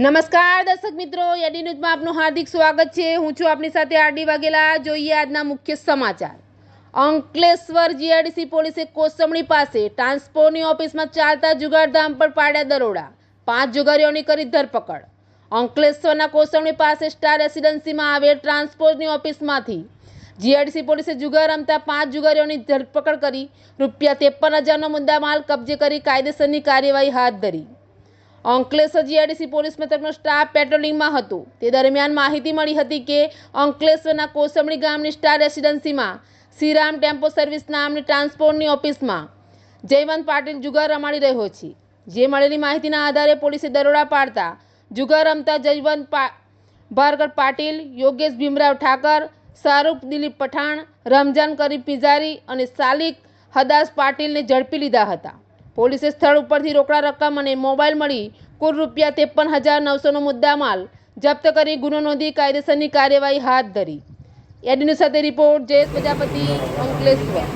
નમસ્કાર, દર્શક મિત્રો. એડી ન્યૂઝમાં આપનું હાર્દિક સ્વાગત છે. હું છું આપની સાથે આરડી વાઘેલા. જોઈએ આજના મુખ્ય સમાચાર. અંકલેશ્વર જીઆરડીસી પોલીસે કોસમણી પાસે ટ્રાન્સપોર્ટની ઓફિસમાં ચાલતા જુગારધામ પર પાડ્યા દરોડા. પાંચ જુગારીઓની કરી ધરપકડ. અંકલેશ્વરના કોસમણી પાસે સ્ટાર રેસિડેન્સીમાં આવેલ ટ્રાન્સપોર્ટની ઓફિસમાંથી જીઆરડીસી પોલીસે જુગાર રમતા પાંચ જુગારીઓની ધરપકડ કરી રૂપિયા ત્રેપન હજારનો મુદ્દામાલ કબજે કરી કાયદેસરની કાર્યવાહી હાથ ધરી. અંકલેશ્વર જીઆરડીસી પોલીસ મથકનો સ્ટાફ પેટ્રોલિંગમાં હતું. તે દરમિયાન માહિતી મળી હતી કે અંકલેશ્વરના કોસમણી ગામની સ્ટાર રેસિડેન્સીમાં શ્રીરામ ટેમ્પો સર્વિસ નામની ટ્રાન્સપોર્ટની ઓફિસમાં જયવંત પાટીલ જુગાર રમાડી રહ્યો છે. જે મળેલી માહિતીના આધારે પોલીસે દરોડા પાડતા જુગાર રમતા જયવંત પા, ભાર્ગવ પાટીલ, યોગેશ ભીમરાવ ઠાકર, શાહરૂખ દિલીપ પઠાણ, રમજાન કરીમ પિઝારી અને સાલિક હદાસ પાટીલને ઝડપી લીધા હતા. પોલીસે સ્થળ ઉપરથી રોકડા રકમ અને મોબાઈલ મળી કુલ રૂપિયા ત્રેપન હજાર નવસોનો મુદ્દામાલ જપ્ત કરી ગુનો નોંધી કાયદેસરની કાર્યવાહી હાથ ધરી. એડીની સાથે રિપોર્ટ, જયેશ પ્રજાપતિ, અંકલેશ્વર.